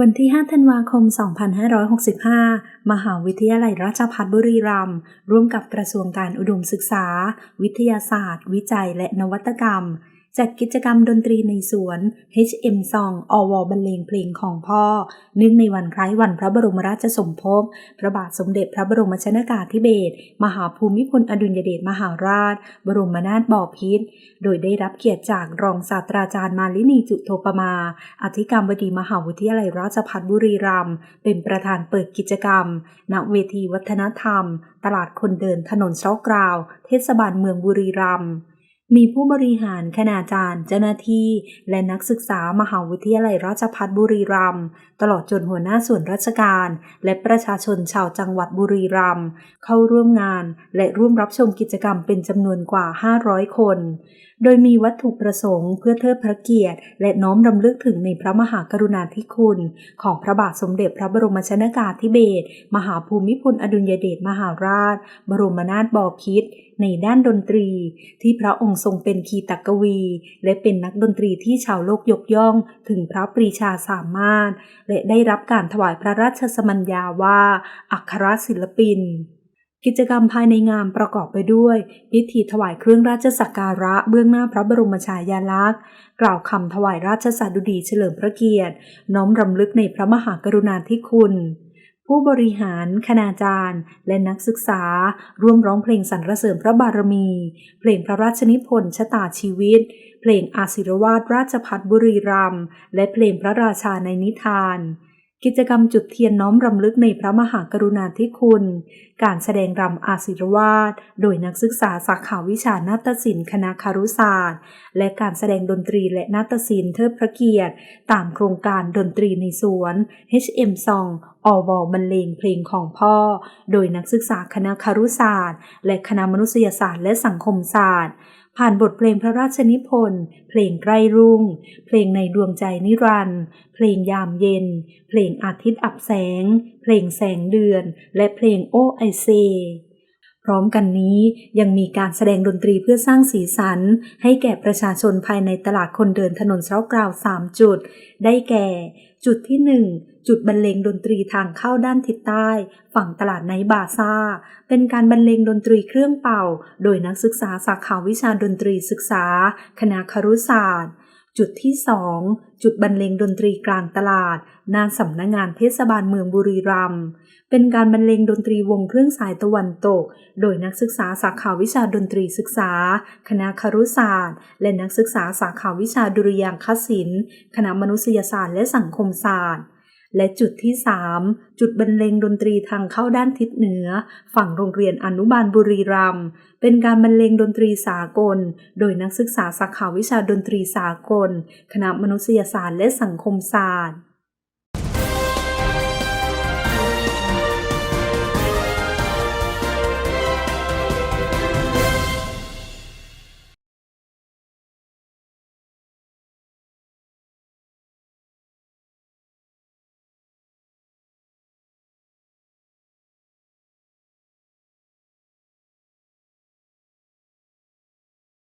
วันที่ 5 ธันวาคม 2565 มหาวิทยาลัยราชภัฏบุรีรัมย์ร่วมกับกระทรวงการอุดมศึกษา วิทยาศาสตร์ วิจัยและนวัตกรรม จัดกิจกรรมดนตรีในสวน HM Song อวบรรเลงเพลงของพ่อ เนื่องในวันคล้ายวันพระบรมราชสมภพ พระบาทสมเด็จพระบรมชนากาธิเบศร มหาภูมิพลอดุลยเดชมหาราช บรมนาถบพิตร โดยได้รับเกียรติจากรองศาสตราจารย์มาลินีจุโทปมา อธิการบดีมหาวิทยาลัยราชภัฏบุรีรัมย์ เป็นประธานเปิดกิจกรรม ณ เวทีวัฒนธรรม ตลาดคนเดินถนนเช้ากราว เทศบาลเมืองบุรีรัมย์ มีผู้บริหารคณาจารย์ เจ้าหน้าที่ และนักศึกษามหาวิทยาลัยราชภัฏบุรีรัมย์ตลอดจนหัวหน้าส่วนราชการ และประชาชนชาวจังหวัดบุรีรัมย์เข้าร่วมงาน และร่วมรับชมกิจกรรมเป็นจำนวนกว่า 500 คน โดยมีวัตถุประสงค์เพื่อเทิดพระเกียรติ และน้อมรำลึกถึงในพระมหากรุณาธิคุณ ของพระบาทสมเด็จพระบรมชนากาธิเบศรมหาภูมิพลอดุลยเดชมหาราช บรมนาถบพิตรในด้านดนตรี ที่พระองค์ทรงเป็นคีตกวี และเป็นนักดนตรีที่ชาวโลกยกย่อง ถึงพระปรีชาสามารถ และได้รับการถวายพระราชสมัญญาว่า อัครศิลปิน กิจกรรมภายในงานประกอบไปด้วย พิธีถวายเครื่องราชสักการะเบื้องหน้าพระบรมฉายาลักษณ์ กล่าวคำถวายราชสดุดีเฉลิมพระเกียรติ น้อมรำลึกในพระมหากรุณาธิคุณ ผู้บริหารคณาจารย์ และนักศึกษา ร่วมร้องเพลงสรรเสริญพระบารมี เพลงพระราชนิพนธ์ชะตาชีวิต เพลงอาศิรวาสราชพัฒบุรีรัมย์และเพลงพระราชาในนิทาน กิจกรรมจุดเทียนน้อมรำลึกในพระมหากรุณาธิคุณ การแสดงรำอาศิรวาทโดยนักศึกษาสาขาวิชานาฏศิลป์คณะคารุศาสตร์ และการแสดงดนตรีและนาฏศิลป์เทิดพระเกียรติ ตามโครงการดนตรีในสวน HM Song อวบรรเลงเพลงของพ่อ โดยนักศึกษาคณะคารุศาสตร์ และคณะมนุษยศาสตร์และสังคมศาสตร์ ผ่านบทเพลงพระราชนิพนธ์ เพลงใกล้รุ่ง เพลงในดวงใจนิรันด์เพลงยามเย็น เพลงอาทิตย์อับแสง เพลงแสงเดือน และเพลงโอไอเซ พร้อมกันนี้ยังมีการแสดงดนตรีเพื่อสร้างสีสัน ให้แก่ประชาชนภายในตลาดคนเดินถนนเช้ากราว 3 จุด ได้แก่ จุดที่ 1 จุดบรรเลงดนตรีทางเข้าด้านทิศใต้ ฝั่งตลาดไนบาซาเป็นการบรรเลงดนตรีเครื่องเป่า โดยนักศึกษาสาขาวิชาดนตรีศึกษา คณะครุศาสตร์ จุดที่ 2 จุดบรรเลงดนตรีกลางตลาดหน้าสำนักงงานเทศบาลเมืองบุรีรัมย์เป็นการบรรเลงดนตรีวงเครื่องสายตะวันตก โดยนักศึกษาสาขาวิชาดนตรีศึกษา คณะครุศาสตร์ และนักศึกษาสาขาวิชาดุริยางคศิลป์คณะมนุษยศาสตร์และสังคมศาสตร์ และจุดที่ 3 จุดบรรเลงดนตรีทางเข้าด้านทิศเหนือ ฝั่งโรงเรียนอนุบาลบุรีรัมย์เป็นการบรรเลงดนตรีสากล โดยนักศึกษาสาขาวิชาดนตรีสากล คณะมนุษยศาสตร์และสังคมศาสตร์